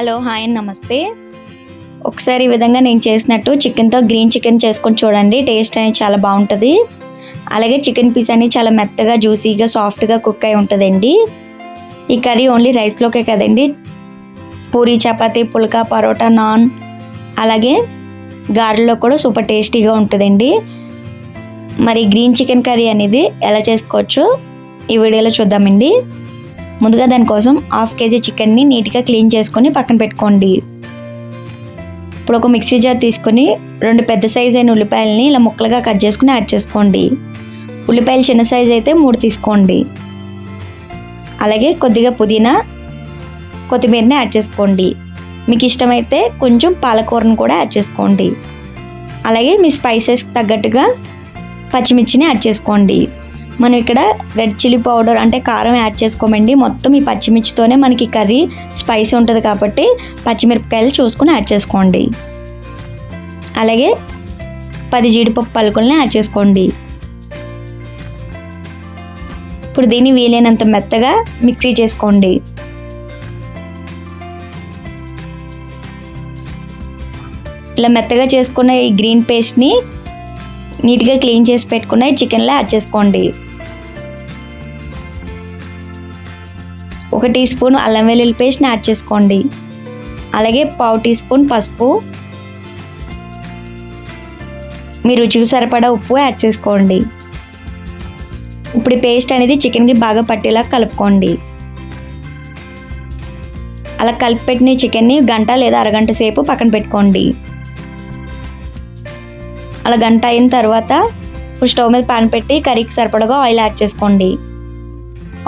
Hello hi నమస్తే. ఒకసారి ఈ విధంగా నేను చేసినట్టు చికెన్తో గ్రీన్ చికెన్ చేసుకొని చూడండి టేస్ట్ అనేది చాలా బాగుంటుంది. అలాగే చికెన్ పీస్ అనేది చాలా మెత్తగా జ్యూసీగా సాఫ్ట్గా కుక్ అయి ఉంటుందండి. ఈ కర్రీ ఓన్లీ రైస్లోకే కదండి. పూరి చపాతీ పుల్కా పరోటా నాన్ అలాగే గారెలో కూడా సూపర్ టేస్టీగా ఉంటుందండి. మరి గ్రీన్ చికెన్ కర్రీ అనేది ఎలా చేసుకోవచ్చో ఈ వీడియోలో చూద్దామండి. ముందుగా దానికోసం హాఫ్ కేజీ చికెన్ని నీట్గా క్లీన్ చేసుకొని పక్కన పెట్టుకోండి. ఇప్పుడు ఒక మిక్సీ జార్ తీసుకొని రెండు పెద్ద సైజ్ అయిన ఉల్లిపాయలని ఇలా ముక్కలుగా కట్ చేసుకుని యాడ్ చేసుకోండి. ఉల్లిపాయలు చిన్న సైజ్ అయితే మూడు తీసుకోండి. అలాగే కొద్దిగా పుదీనా కొత్తిమీరని యాడ్ చేసుకోండి. మీకు ఇష్టమైతే కొంచెం పాలకూరను కూడా యాడ్ చేసుకోండి. అలాగే మీ స్పైసెస్కి తగ్గట్టుగా పచ్చిమిర్చిని యాడ్ చేసుకోండి. మనం ఇక్కడ రెడ్ చిల్లీ పౌడర్ అంటే కారం యాడ్ చేసుకోమండి. మొత్తం ఈ పచ్చిమిర్చితోనే మనకి కర్రీ స్పైసీ ఉంటుంది కాబట్టి పచ్చిమిరపకాయలు చూసుకుని యాడ్ చేసుకోండి. అలాగే పది జీడిపప్పు పలుకుల్ని యాడ్ చేసుకోండి. ఇప్పుడు దీన్ని వీలైనంత మెత్తగా మిక్సీ చేసుకోండి. ఇలా మెత్తగా చేసుకున్న ఈ గ్రీన్ పేస్ట్ని నీట్గా క్లీన్ చేసి పెట్టుకున్న చికెన్లో యాడ్ చేసుకోండి. ఒక టీ స్పూన్ అల్లం వెల్లుల్లి పేస్ట్ని యాడ్ చేసుకోండి. అలాగే పావు టీ స్పూన్ పసుపు. మీ రుచికి సరిపడా ఉప్పు యాడ్ చేసుకోండి. ఇప్పుడు పేస్ట్ అనేది చికెన్కి బాగా పట్టేలా కలుపుకోండి. అలా కలిపి పెట్టిన చికెన్ని గంట లేదా అరగంట సేపు పక్కన పెట్టుకోండి. అలా గంట అయిన తర్వాత ఇప్పుడు స్టవ్ మీద పాన్ పెట్టి కర్రీకి సరిపడగా ఆయిల్ యాడ్ చేసుకోండి.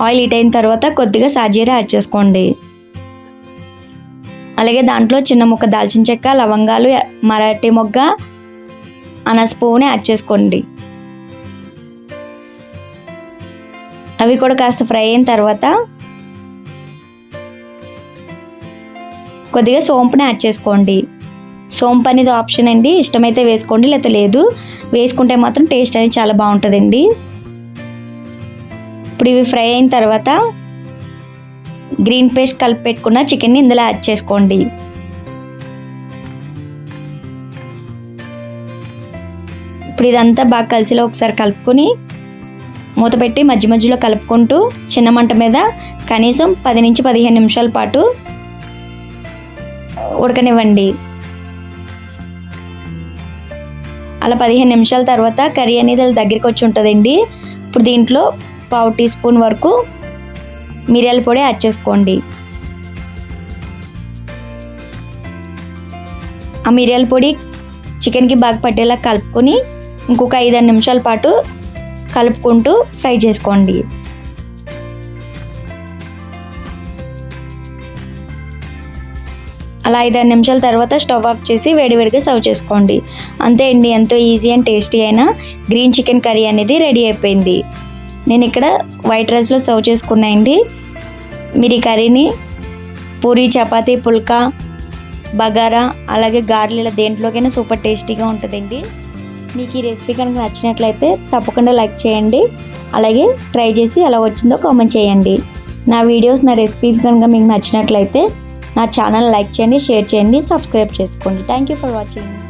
ఆయిల్ హీట్ అయిన తర్వాత కొద్దిగా సాజీర యాడ్ చేసుకోండి. అలాగే దాంట్లో చిన్న ముక్క దాల్చిన చెక్క లవంగాలు మరాఠీ మొగ్గ అనస పువ్వుని యాడ్ చేసుకోండి. అవి కూడా కాస్త ఫ్రై అయిన తర్వాత కొద్దిగా సోంపుని యాడ్ చేసుకోండి. సోంపు అనేది ఆప్షన్ అండి. ఇష్టమైతే వేసుకోండి లేకపోతే లేదు. వేసుకుంటే మాత్రం టేస్ట్ అనేది చాలా బాగుంటుందండి. ఇప్పుడు ఇవి ఫ్రై అయిన తర్వాత గ్రీన్ పేస్ట్ కలిపి పెట్టుకున్న చికెన్ని ఇందులో యాడ్ చేసుకోండి. ఇప్పుడు ఇదంతా బాగా కలిసిలో ఒకసారి కలుపుకొని మూత పెట్టి మధ్య మధ్యలో కలుపుకుంటూ చిన్న మంట మీద కనీసం పది నుంచి పదిహేను నిమిషాల పాటు ఉడకనివ్వండి. అలా పదిహేను నిమిషాల తర్వాత కర్రీ అనేది అలా దగ్గరికి వచ్చి ఉంటుందండి. ఇప్పుడు దీంట్లో పావు టీ స్పూన్ వరకు మిరియాల పొడి యాడ్ చేసుకోండి. ఆ మిరియాల పొడి చికెన్కి బాగా పట్టేలా కలుపుకొని ఇంకొక ఐదారు నిమిషాల పాటు కలుపుకుంటూ ఫ్రై చేసుకోండి. అలా ఐదారు నిమిషాల తర్వాత స్టవ్ ఆఫ్ చేసి వేడివేడిగా సర్వ్ చేసుకోండి. అంతే అండి ఎంతో ఈజీ అండ్ టేస్టీ అయిన గ్రీన్ చికెన్ కర్రీ అనేది రెడీ అయిపోయింది. నేను ఇక్కడ వైట్ రైస్లో సర్వ్ చేసుకున్నాయండి మీరు ఈ కర్రీని పూరి చపాతీ పుల్కా బగారా అలాగే గార్లీల దేంట్లోకైనా సూపర్ టేస్టీగా ఉంటుందండి. మీకు ఈ రెసిపీ కనుక నచ్చినట్లయితే తప్పకుండా లైక్ చేయండి. అలాగే ట్రై చేసి ఎలా వచ్చిందో కామెంట్ చేయండి. నా వీడియోస్ నా రెసిపీస్ కనుక మీకు నచ్చినట్లయితే నా ఛానల్ లైక్ చేయండి షేర్ చేయండి సబ్స్క్రైబ్ చేసుకోండి. Thank you for watching